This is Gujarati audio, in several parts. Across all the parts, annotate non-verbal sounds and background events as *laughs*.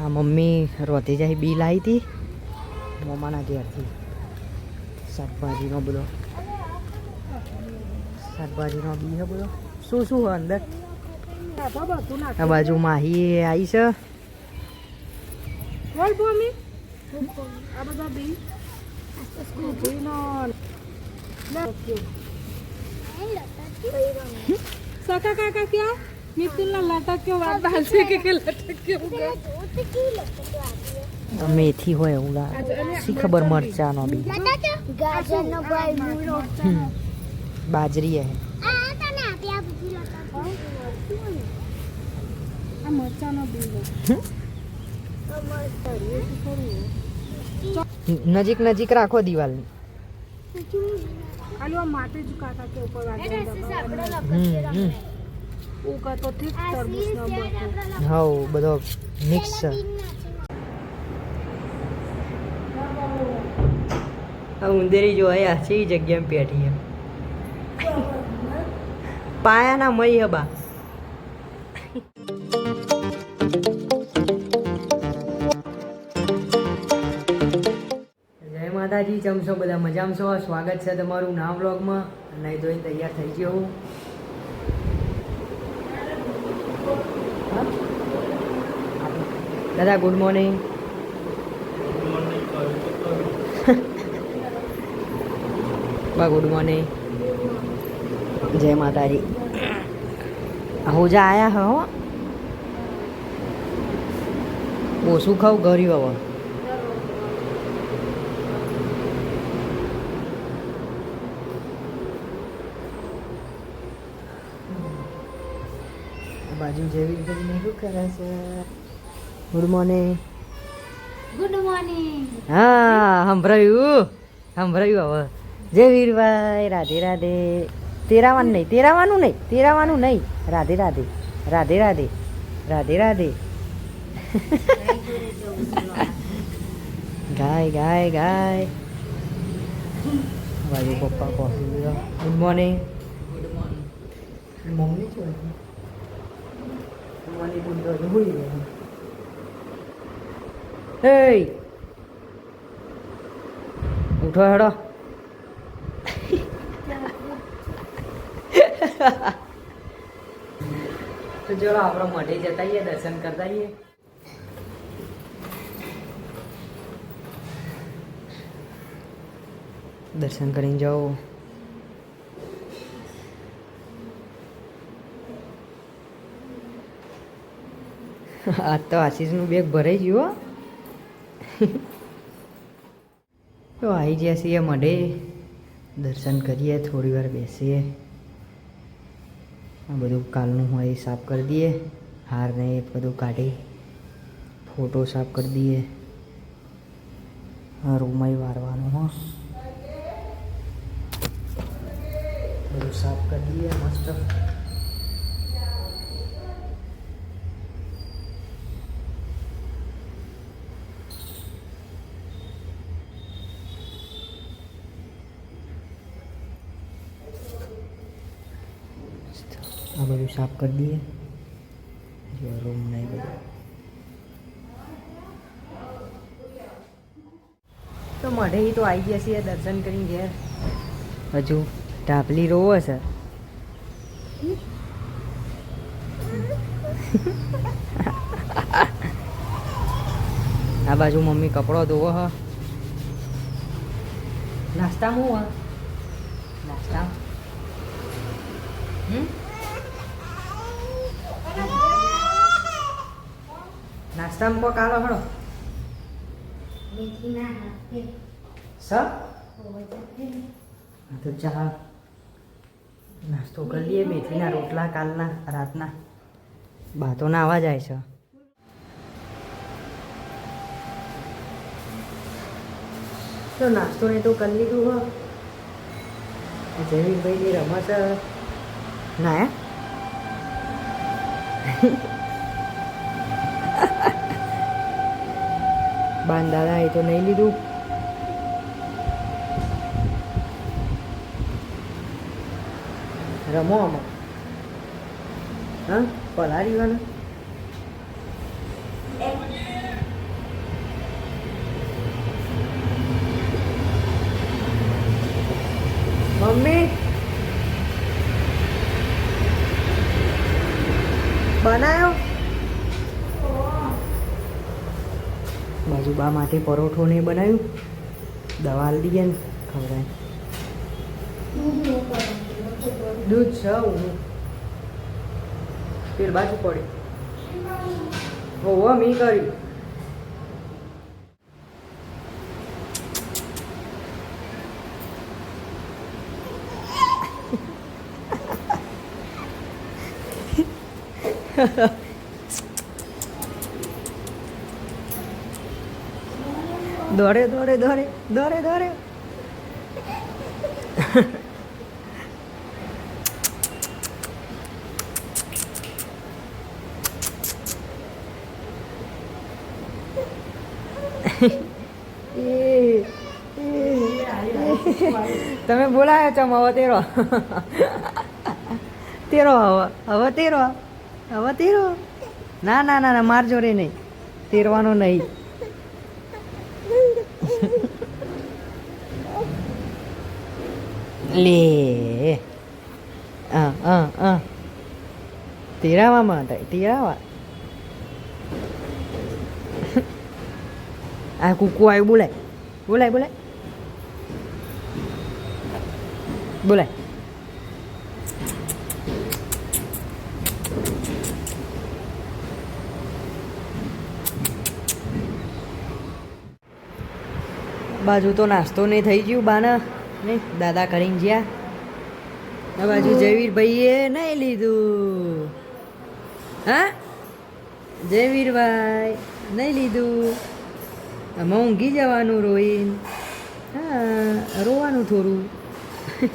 આ મમ્મી રોતી જાય બી લાવી હતી મમ્માના ઘેરથી શાકભાજીનો બધો શાકભાજીનો બી હે બધો શું શું હોય અંદર આ બાજુ માહી આવી છે બોલ ભૂમિ આ બધા બી સ્કૂટીનો સકા કાકા ક્યાં નિતિનના લટક્યો વાત બાંધશે કે કે લટક્યો મેથી હોય એવું લાગે શી ખબર મરચાનો બી ગાજરનો ભાઈ મૂળો બાજરી હે આ તને આપી આ બધી આ મરચાનો બી નજીક નજીક રાખો દિવાલની ખાલી આ માટે જ કાકા કે ઉપર વાંચન હમ હમ ઉકા તો ઠીક તરબૂચનો બકો હવ બધો મિક્સ છે. આ ઉંદેરી જો આયા છે જગ્યામાં પેઠી પાયાના મય હબા. જય માતાજી ચમશો બધા મજામાં છો? સ્વાગત છે તમારું નામ વ્લોગમાં. નહીં ધોઈને તૈયાર થઈ ગયો હા? દાદા ગુડ મોર્નિંગ *laughs* બા ગુડ મોર્નિંગ જય માતાજી. હોજા આયા હો. ઓછું ખાવ ગર્યું હવે? બાજુ જેવી કરીને શું કરે છે. ગુડ મોર્નિંગ ગુડ મોર્નિંગ હા સંભળાયું. સંભળાયું હવે. જય વીરભાઈ રાધે રાધે. તેરાવાનું નહીં તેરાવાનું નહીં તેરાવાનું નહીં. રાધે રાધે રાધે રાધે રાધે રાધે. ગાય ગાય ગાય. ભાઈ પપ્પા કોફી પીવા. ગુડ મોર્નિંગ મમ્મી છે મમ્મી ગુડ તો Hey! ઉઠો હેડો તો ચલો આપણે મઢે જતા આવીએ દર્શન કરતા આવીએ દર્શન કરીને જાઓ આ તો આશીષનું બેગ ભરાઈ ગયું હો તો આવી ગયા છીએ મઢે દર્શન કરીએ, થોડી વાર બેસીએ. આ બધું કાલનું હોય એ સાફ કરી દઈએ. હારને એ બધું કાઢી, ફોટો સાફ કરી દઈએ. આ રૂમાઈ વારવાનું હો. બધું સાફ કરી દઈએ, મસ્ત આ બધું સાફ કરી દઈએ જો રૂમ ને એ બધું તો મઢે તો આવી ગયા છીએ દર્શન કરીને ઘેર હજુ ટાપલી રોવો છે આ બાજુ મમ્મી કપડો ધોવો હ નાસ્તા હું હ નાસ્તા હમ નાસ્તામાં કોક આલો હળો. સ? તો ચા. નાસ્તો કરી લઈએ મેથીના રોટલા કાલના રાતના. બાતોના આવા જાય છે. તો નાસ્તો ને તો કરી લીધું હો. જમીનભાઈની રમત ના *laughs* બાન દાદા તો નહીં લીધું. રમો આમાં. હા? પલાળીવાનું બાજુ માટે પરોઠો ને બનાવ્યું. દવા આલી દઈએ ને ખવડાય. દૂધ છે પેલ બાજુ પડી. હોવા મી કર્યું. *laughs* દોડે દોડે દોડે દોડે દોડે. તમે બોલાયો છો હવે તેરો. તેરો હવે હવે તેરો હવે તેરો. ના ના ના ના માર જોડે નહીં. તેરવાનો નહીં. લે. અ અ આ તેરાવામાં થાય, તેરાવા. *laughs* આ કુકુ આવ્યું, બોલાય. બોલાય બોલાય. બોલાય. બાજુ તો નાસ્તો નહીં થઈ ગયું, બાના. નહીં દાદા કરીને જ્યાં. આ બાજુ જયવીરભાઈએ નહીં લીધું. હા? જયવીરભાઈ નહીં લીધું. આમાં ઊંઘી જવાનું રોઈન. હા, રોવાનું થોડું. *laughs*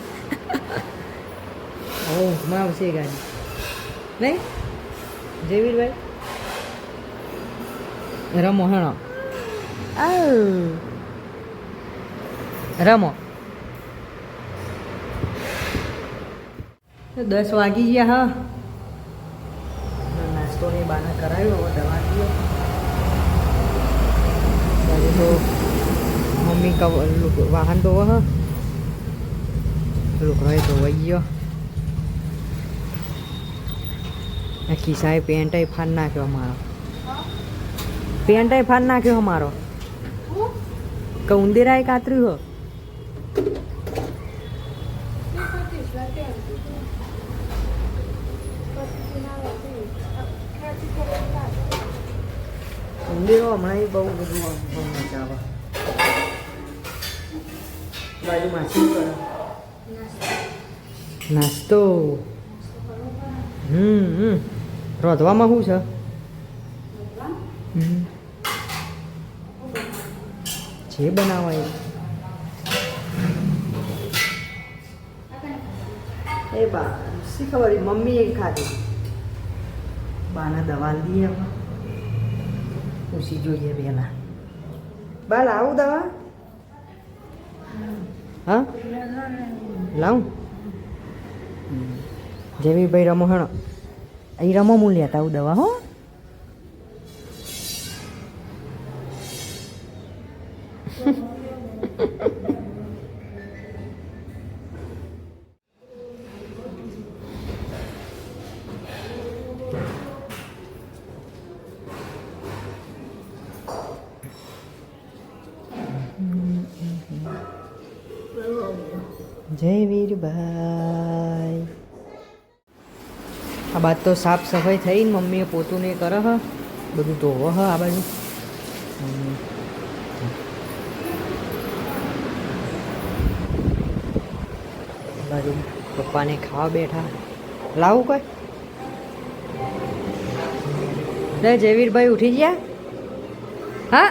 ઊંઘમાં આવશે ગાડી. નહીં? જયવીરભાઈ? રમો, હણો. રમો. દસ વાગી ગયા હા. નાસ્તો ને બાના કરાવ્યો હવે દવા બાજુ તો મમ્મી કવ- વાહન તો હા. લુકડો તો વહી ગયો. ખિસ્સાએ પેન્ટાઈ ફાન નાખ્યો અમારો. પેન્ટાઈ ફાન નાખ્યો અમારો. કે ઉંદેરાએ કાતર્યું હો? ઉંદેરો હમણાં બહુ બધું મજા આવે. બાજુમાં શું નાસ્તો. હમ હમ. રોધવામાં શું છે? જે બનાવાય. એ બા શી ખબર મમ્મી એ ખાધી. બાના દવા લીધી હવે પૂછી જોઈએ પહેલાં બાલ, આવું દવા? હા? લાવું? જેવી ભાઈ રમો હેણો અહીં રમો મૂલ્યા લેતા આવું દવા, હો? તો સાફ સફાઈ થઈ મમ્મીએ પોતું ને કરે હ બધું ધોવો હ આ બાજુ. બાજુ પપ્પાને ખાવા બેઠા. લાવું કોઈ? જયવીરભાઈ ઉઠી ગયા? હા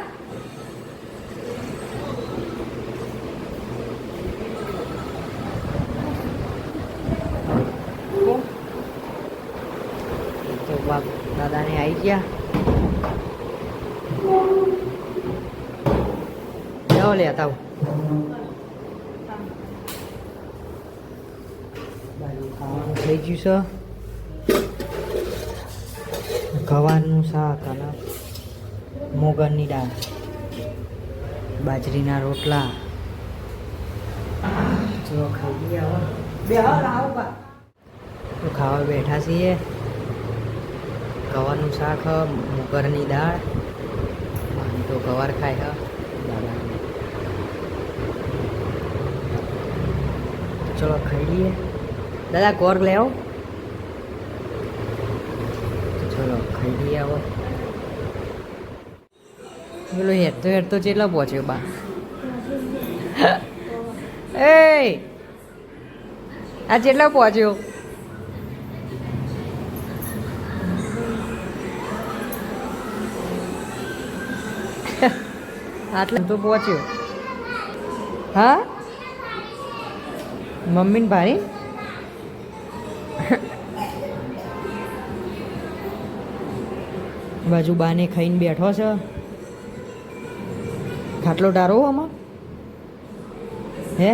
તો બાપ દાદાને આવી ગયા જાઓ લે આતા બાજુ ખાવાનું થઈ ગયું છે ગવાનું શાક અને મોગરની દાળ બાજરીના રોટલા જો ખાઈ ગયા બે હાલ આવો બા તો ખાવા બેઠા છીએ ગવાનું શાક મગરની દાળ. તો ગવાર ખાય, હા. ચલો ખાઈ લઈએ. દાદા કોર લે આવો ચલો, ખાઈ લઈએ આવો પેલો હેડતો હેડતો ચેટલા પહોંચ્યો, બા? *laughs* એ! આ ચેટલા પહોંચ્યો? આટલે તો પહોંચ્યો. હા? મમ્મીને ભાઈ બાજુ બાને ખાઈને બેઠો છે. ખાટલો ડારો આમાં? હે?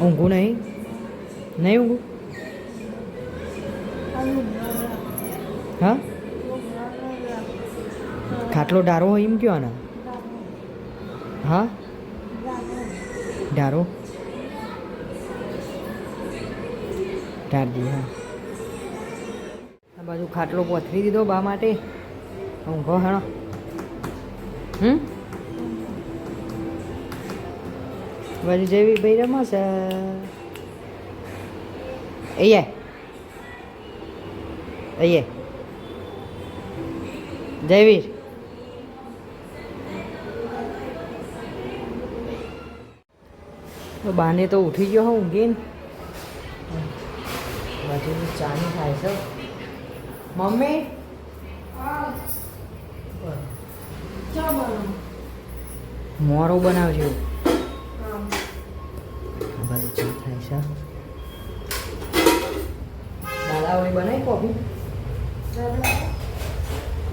ઊંઘું નહીં? નહીં ઊંઘું? હા? ખાટલો ડારો હોય એમ કયો ને હા? ધારો. ધારજી, હા. આ બાજુ ખાટલો પથરી દીધો બા માટે. ઊંઘો હેણો. હમ? બાજુ જેવી ભાઈ રમશે અહીંયા. અહીંયા. જયવીર તો બાને તો ઉઠી ગયો હું ઊંઘીને બાજુ ચાની થાય છે મમ્મી મોરો બનાવજો આ બાજુ ચા થાય છે દાદા ઓલી બનાવી કોફી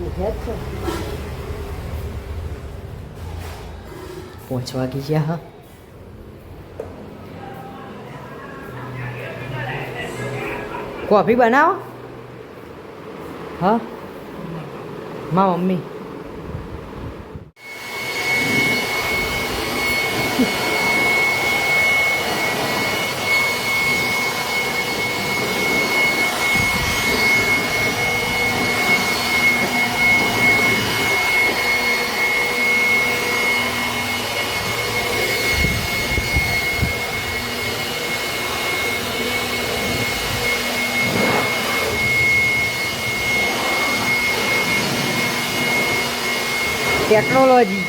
ઉઠ્યા જ છે પાંચ વાગી ગયા હા કોફી બનાવો હા મા મમ્મી technology.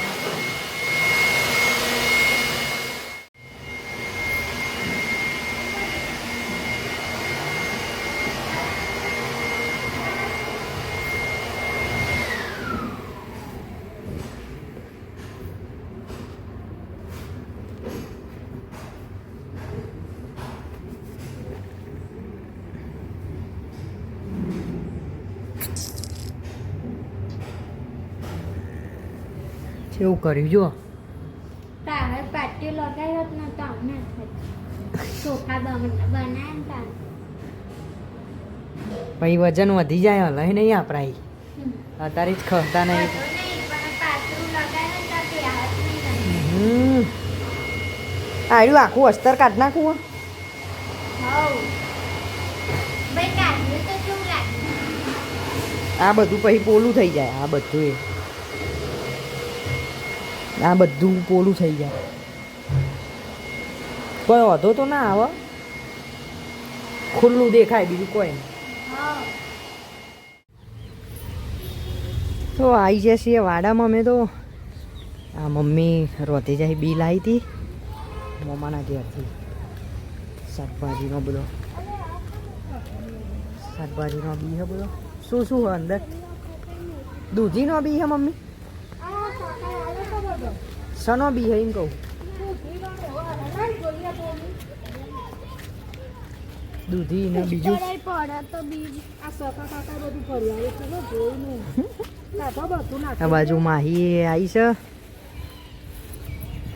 કેવું કર્યું જો તારે પાટીઓ લગાવ્યો જ નતો અમને ચોખા બનાવ્યા ને પછી વજન વધી જાય લઈ નહીં આપણા અત્યારે જ ખસતા નહીં. આર્યું આખું અસ્તર કાઢ નાખું આ બધું પછી પોલું થઈ જાય આ બધું એ. આ બધું પોલું થઈ જાય કોઈ વધો તો ના આવે. ખુલ્લું દેખાય બીજું કોઈ તો આવી જશે વાડામાં અમે તો. આ મમ્મી રોતી જાય બી લાવી હતી. મમ્માના ઘેરથી. શાકભાજીનો બધો. શાકભાજીનો બી હે બધો. શું શું અંદર? દૂધીનો બી હે મમ્મી? સનો બી હે એમ કહું દૂધી ને બીજું પડે તો બીજ આ સકા કાકા બધું ફરી આવે ચલો જોઈને કાઢો બધું નાખો આ બાજુ માહી આવી છે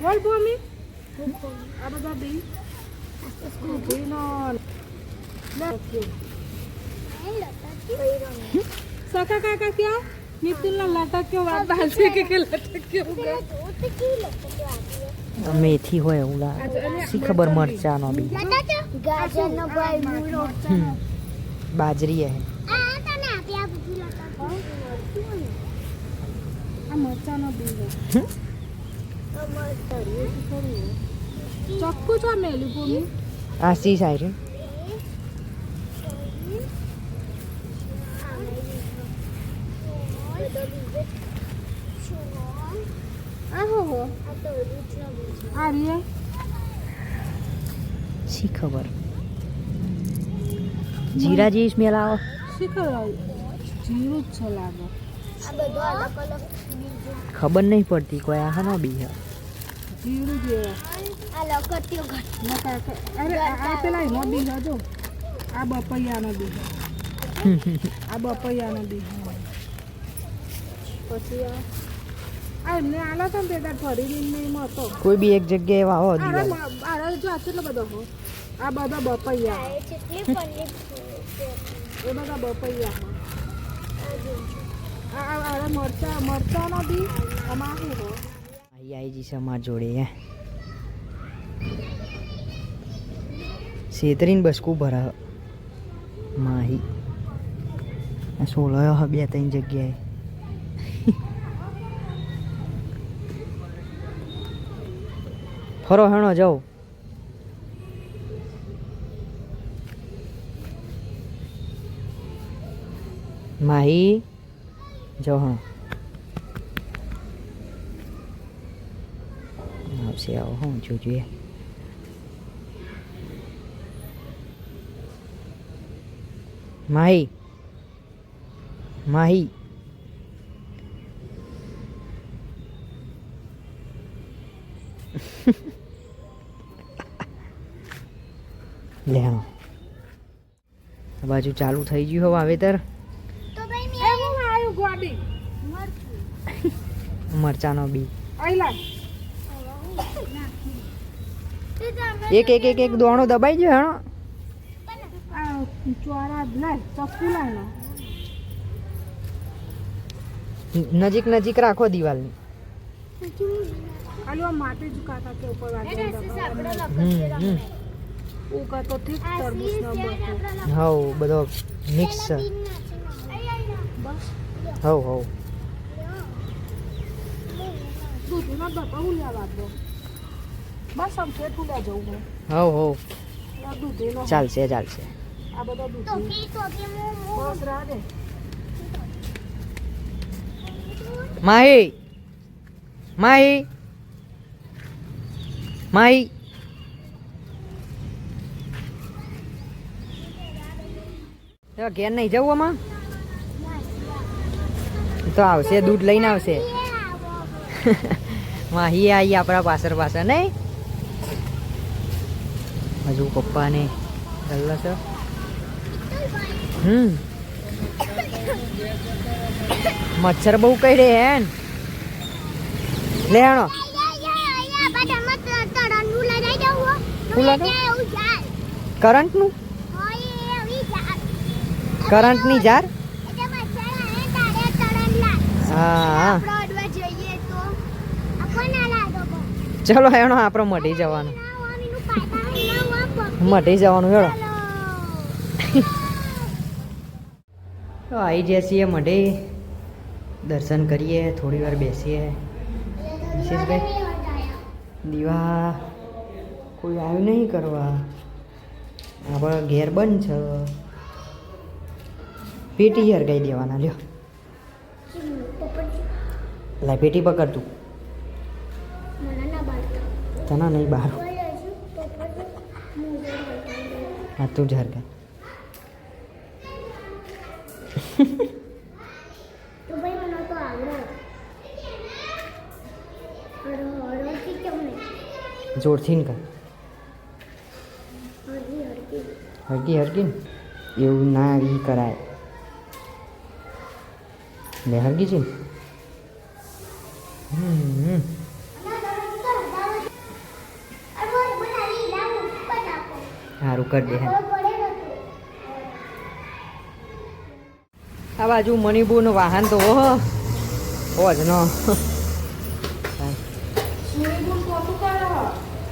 બોલ ભૂમિ આ બધા બી સ્કૂટીનો સકા કાકા ક્યાં મેથી હોય એવું લાગે શી ખબર મરચાનો બી બાજરી હે આ તને આપ્યા પૂછી લતા આ મરચાનો બી છે મેલું ભૂમિ આ સી સાઈડ આ હો હો આ રીએ શી ખબર જીરા જેવી સ્મેલ આવે શીખર જીરું જ છે લાગે ખબર નહીં પડતી કોઈ આ ના બી હા. જીરું જેવા અરે આ પેલા એનો બી જો આ બપૈયાનો બી *laughs* આ બપૈયાનો બી. પછી આ આ એમને આલા તો ને તે ફરી ને હતો. કોઈ બી એક જગ્યાએ વાવો આરે દિવાળી મ- જો આ કેટલો બધો હો? આ બધા બપૈયા. એ બધા બપૈયા. આ આ આરે મરચા મરચાનો બી આમાં શું હો અહીં આવી જઈશ અમાર જોડે હે. શેતરીને બસકું ભરા માહી. આ હ બે ત્રણ જગ્યાએ. ફરો હેણો જાઉં માહી જો હા આવશે આવો હું જોજે માહી માહી. લે હા. આ બાજુ ચાલુ થઈ ગયું હવે વાવેતર. *laughs* મરચાનો બી. એક એક એક એક દોણો દબાઈ ગયો હેણો. નજીક નજીક રાખો દિવાલની. આલો માટી જ કે ઉપર વાગે હમ હમ. ઉકા તો ઠીક તરબૂચ ન બતો હવ બધો મિક્સ છે. હાઉ હવ દૂધ ના બાપા હું લેવા દો બસ આમ કેટલું લે જવું હું. હવ હવ દૂધ એનો ચાલશે ચાલશે. આ બધા દૂધ બસ રાહ દે. માહી. માહી. માહી. તો ઘેર નહીં જવું આમાં? તો આવશે દૂધ લઈને આવશે. *laughs* માહી આવી આપણા પાછળ પાછળ નહીં? હજુ પપ્પાને ગલ્લા છે. હમ. મચ્છર બહુ કઈ રે હેન લે આણો કરંટ લાગે? કરંટનું જાર? હા ચલો એનો આપણો મઢી જવાનું. મઢી જવાનું હેડો તો આવી જઈએ છીએ મઢે. દર્શન કરીએ, થોડી વાર બેસીએ. વિશેષભાઈ દીવા. કોઈ આવ્યું નહીં કરવા? આપણે ઘેર બંધ છે. પેટી હરગાઈ દેવાના, લ્યો. લાય પેટી પકડ તું. તને નહીં બહાર હા, તું જ હરગાઈ જોરથી ને કર હરકી હરકી. ને એવું ના ઈ કરાય. લે હરગી છે સારું કરી દે હે આ બાજુ મણિપુરનું વાહન તો ઓહો ઓજ નો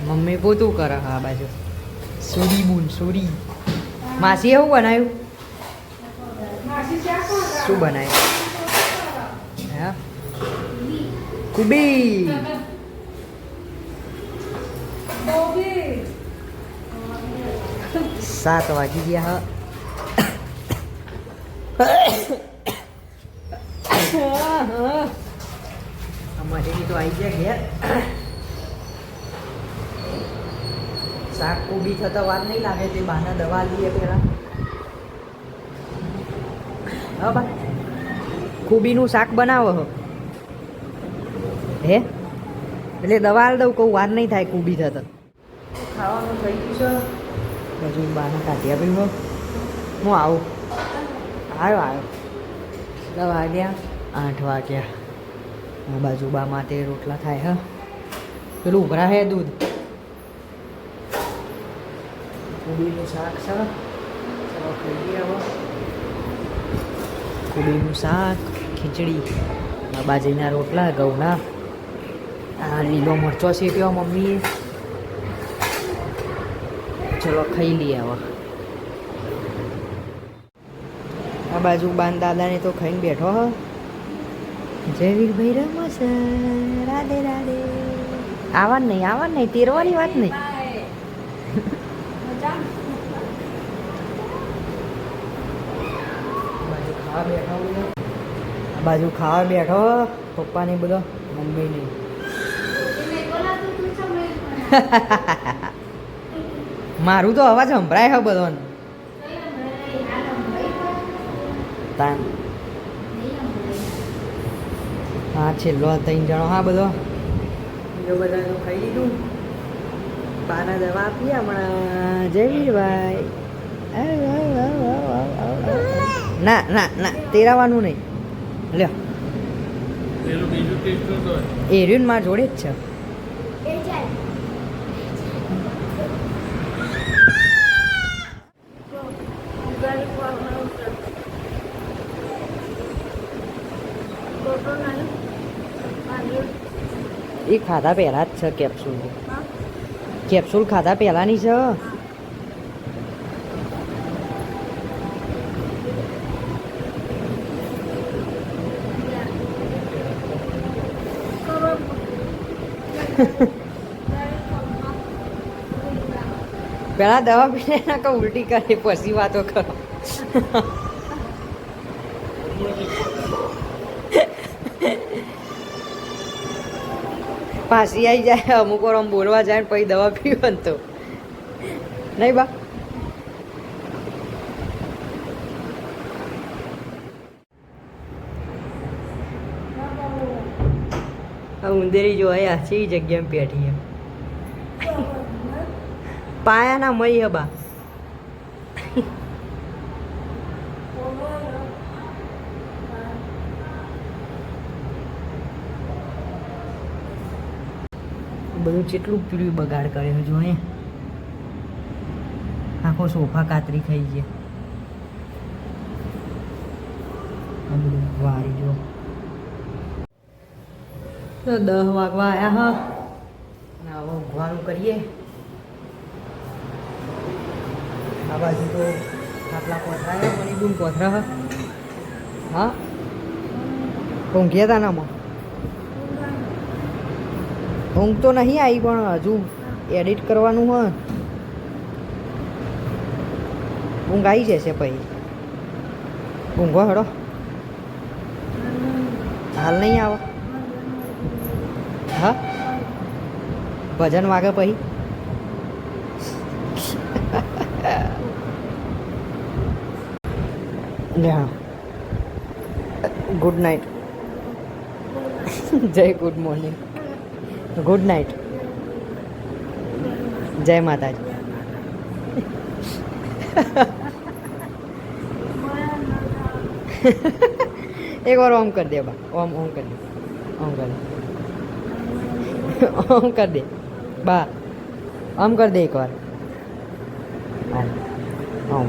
મમ્મી પોતું કરે હા આ બાજુ સુરી બુન સુરી માસી એવું બનાવ્યું શું બનાવ્યું હા કુબી સાત વાગી ગયા હા અમારી તો આવી ગયા ઘેર શાક કુબી થતા વાર નહીં લાગે તે બાના દવા લઈએ પેલા હા બા કુબીનું શાક બનાવો હો? એટલે દવા દઉં કહું વાર નહીં થાય કુબી થતા. ખાવાનું થઈ ગયું છે. હજુ બાના કાઢી આપ્યું હો હું આવું. આવ્યો આવ્યો દસ વાગ્યા આઠ વાગ્યા. આ બાજુ બા માટે રોટલા થાય હા. પેલું ઉભરા હે દૂધ. કુબીનું શાક છે. કોબીનું શાક ખીચડી બાજરીના રોટલા ઘઉંના. લીલો મરચો શેક્યો મમ્મીએ ચલો ખાઈ લઈએ હવે. આ બાજુ બાન દાદાને તો ખાઈને બેઠો હ. જય વીરભાઈ રમસ રાધે રાધે. આવા નહીં આવા નહીં, તેરવાની વાત નહીં. બાજુ ખાવા બેઠો બધો બાજુ ખાવા બેઠો પપ્પા ને બધો મમ્મી ને *laughs* મારું તો અવાજ સંભળાય છે બધો તાન. હા છેલ્લો ત્રણ જણો હા બધો. બીજો બધાનું ખાઈ લીધું બાના દવા આપી હમણાં જય વીરભાઈ આવ, આવ, આવ, આવ, આવ, આવ, આવ. ના ના ના તેરાવાનું નહીં. લ્યો. એ મારા માર જોડે જ છે એ જાય એ ખાધા પહેલા જ છે કેપ્સ્યુલ કેપ્સ્યુલ ખાધા પહેલાની છે? *laughs* પેલા દવા પીને ના ઉલટી કરે, પછી વાતો કરો. *laughs* પાછી આવી જાય, અમુક વાર આમ બોલવા જાય ને પછી દવા પીવો ને તો. નહીં બા? ઉંદેરી જોયા છે એ જગ્યામાં પેઠી પાયાના મય બા. બધું કેટલું પીળું બગાડ કર્યો જો એ આખો સોફા કાતરી ખાઈ છે. વારી જો. તો દહ વાગવા આવ્યા હા. અને હવે ઊંઘવાનું કરીએ. આ બાજુ તો આટલા કોથરાયા મણી બૂન કોથરા હા. હા? ઊંઘ્યા હતા નામાં ઊંઘ તો નહીં આવી, પણ હજુ એડિટ કરવાનું હોય. ઊંઘ આવી જશે પછી. ઊંઘો હડો. હાલ નહીં આવે. હા? ભજન વાગે પછી? હા. Good night. જય ગુડ મોર્નિંગ. ગુડ નાઇટ જય માતાજી એક વાર ઓમ કરી દે બા ઓમ ઓમ કરી દે ઓમ કરી દે ઓમ કરી દે બા ઓમ કરી દે એક વાર હાલ ઓમ